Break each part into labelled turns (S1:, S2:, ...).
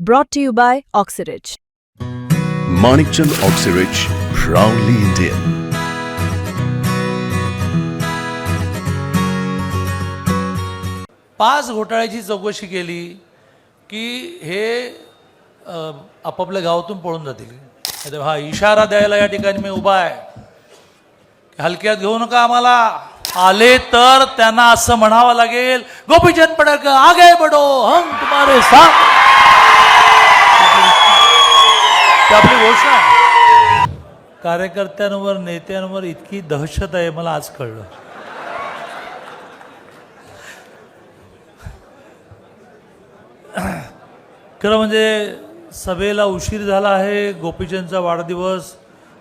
S1: Brought to you by Oxyrich.
S2: Manikchand Oxyrich, proudly Indian.
S3: पाच घोटाळ्याची चौकशी केली की हे अ, आपापल्या गावातून पळून जातील. आता हा इशारा द्यायला या ठिकाणी मी उभा आहे. हलक्यात घेऊ नका आम्हाला. आले तर त्यांना असं म्हणावं लागेल. गोपीचंद पडळकर आगे बडो हम तुम्हारे साथ ती आपली घोषणा आहे. कार्यकर्त्यांवर नेत्यांवर इतकी दहशत आहे मला आज कळलं. खरं म्हणजे सभेला उशीर झाला आहे गोपीचंदचा वाढदिवस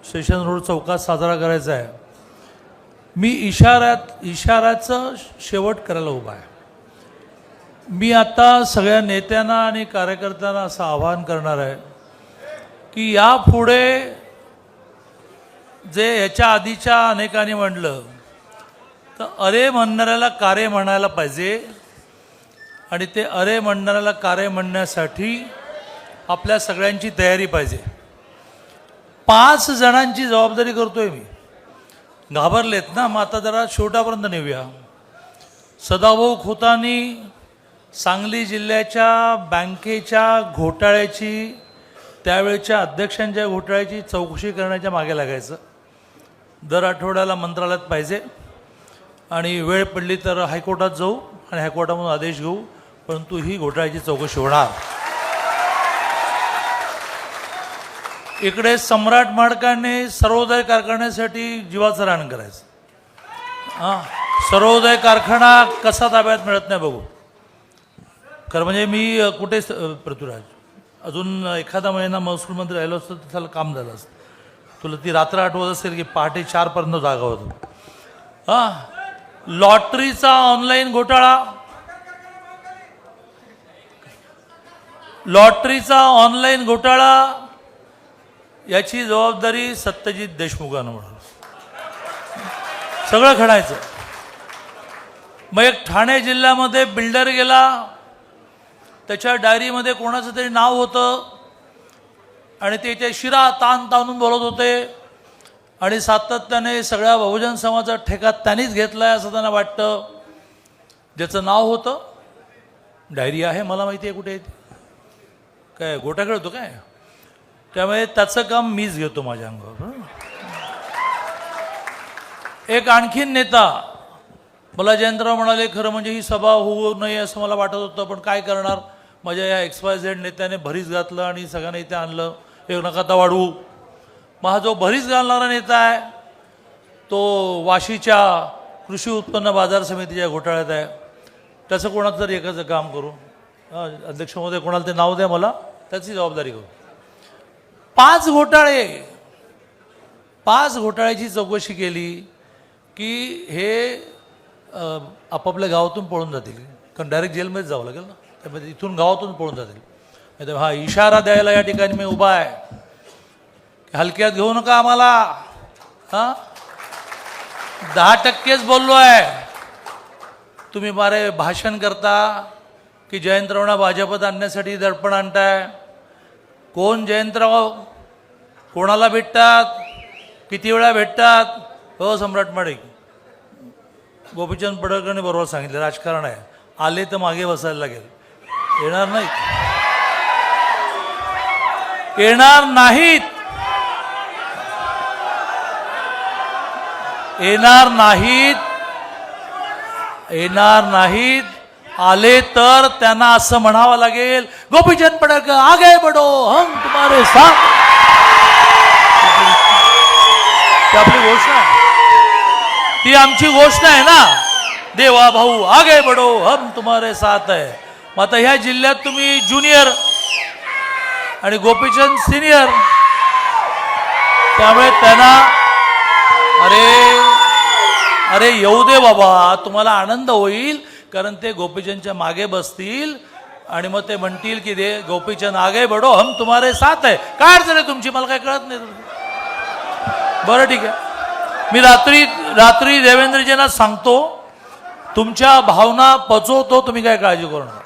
S3: स्टेशन रोड चौकात साजरा करायचा आहे. मी इशाऱ्यात इशाऱ्याचं शेवट करायला उभा आहे. मी आता सगळ्या नेत्यांना आणि कार्यकर्त्यांना असं आवाहन करणार आहे की यापुढे जे याच्या आधीच्या अनेकांनी म्हटलं तर अरे म्हणणाऱ्याला कारे म्हणायला पाहिजे आणि ते अरे म्हणणाऱ्याला कारे म्हणण्यासाठी आपल्या सगळ्यांची तयारी पाहिजे. पाच जणांची जबाबदारी करतोय मी. घाबरलेत ना मग आता जरा शेवटापर्यंत नेऊया. सदाभाऊ खोतानी सांगली जिल्ह्याच्या बँकेच्या घोटाळ्याची त्यावेळच्या अध्यक्षांच्या घोटाळ्याची चौकशी करण्याच्या मागे लागायचं. दर आठवड्याला मंत्रालयात पाहिजे. आणि वेळ पडली तर हायकोर्टात जाऊ आणि हायकोर्टामधून आदेश घेऊ परंतु ही घोटाळ्याची चौकशी होणार. इकडे सम्राट माडकाने सर्वोदय कारखान्यासाठी जीवाचं रान करायचं. हां सर्वोदय कारखाना कसा ताब्यात मिळत नाही बघू. खरं म्हणजे मी कुठे पृथ्वीराज? अजून एखादा महिना महसूलमध्ये राहिलो असतो तर त्याला काम झालं असतं. तुला ती रात्र आठवत असेल की पहाटे चारपर्यंत जागा होतो. हां? लॉटरीचा ऑनलाईन घोटाळा. लॉटरीचा ऑनलाईन घोटाळा. याची जबाबदारी सत्यजित देशमुखांना म्हणून सगळं खणायचं. मग एक ठाणे जिल्ह्यामध्ये बिल्डर गेला. त्याच्या डायरीमध्ये कोणाचं तरी नाव होतं. आणि ते ते शिरा ताण ताणून बोलत होते. आणि सातत्याने सगळ्या बहुजन समाजाचा ठेका त्यांनीच घेतला आहे असं त्यांना वाटतं. ज्याचं नाव होतं डायरी आहे मला माहिती आहे कुठे आहे काय गोटा खेळतो काय? त्यामुळे त्याचं काम मीच घेतो माझ्या अंगावर एक आणखीन नेता मला जयंतराव म्हणाले खरं म्हणजे ही सभा होऊ नये असं मला वाटत होतं पण काय करणार? माझ्या या एक्सपाय झेड नेत्याने भरीस घातलं आणि सगळ्यांना इथे आणलं. एक नकाता वाढवू. मग हा जो भरीस घालणारा नेता आहे तो वाशीच्या कृषी उत्पन्न बाजार समितीच्या घोटाळ्यात आहे. त्याचं कोणाचं तरी एकाचं काम करू. अध्यक्षमध्ये अध्यक्ष महोदय कोणाला ते नाव द्या मला. त्याची जबाबदारी करू. पाच घोटाळे पाच घोटाळ्याची चौकशी केली की हे आपापल्या गावातून पळून जातील. कारण डायरेक्ट जेलमध्येच जावं लागेल ना. त्यामध्ये इथून गावातून पळून जातील. हा इशारा द्यायला या ठिकाणी मी उभा आहे. हलक्यात घेऊ नका आम्हाला. हां? दहा टक्केच बोललो आहे. तुम्ही मारे भाषण करता की जयंतरावना भाजपत आणण्यासाठी दडपण आणताय? कोण जयंतराव? कोणाला भेटतात? किती वेळा भेटतात? हो सम्राट माडिक. गोपीचंद पडळकरने बरोबर सांगितलं राजकारण आहे. आले तर मागे बसायला लागेल. येणार नाहीत. येणार नाहीत. येणार नाहीत. येणार नाहीत. आले तर त्यांना असं म्हणावं लागेल गोपीचंद पडक आगे बडो हम तुम्हारे साथ. ती आपली घोषणा आहे. ती आमची घोषणा आहे ना. देवा भाऊ आगे बडो हम तुम्हारे साथ आहे. मग आता ह्या जिल्ह्यात तुम्ही ज्युनियर आणि गोपीचंद सिनियर त्यामुळे त्यांना अरे अरे येऊ दे बाबा तुम्हाला आनंद होईल कारण ते गोपीचंदच्या मागे बसतील आणि मग ते म्हणतील की दे गोपीचंद आगे बडो हम तुम्हारे साथ आहे काय अडचण आहे तुमची? मला काय कळत नाही बरं ठीक आहे. मी रात्री रात्री देवेंद्रजींना सांगतो तुमच्या भावना पचवतो तुम्ही काय काळजी करू नका.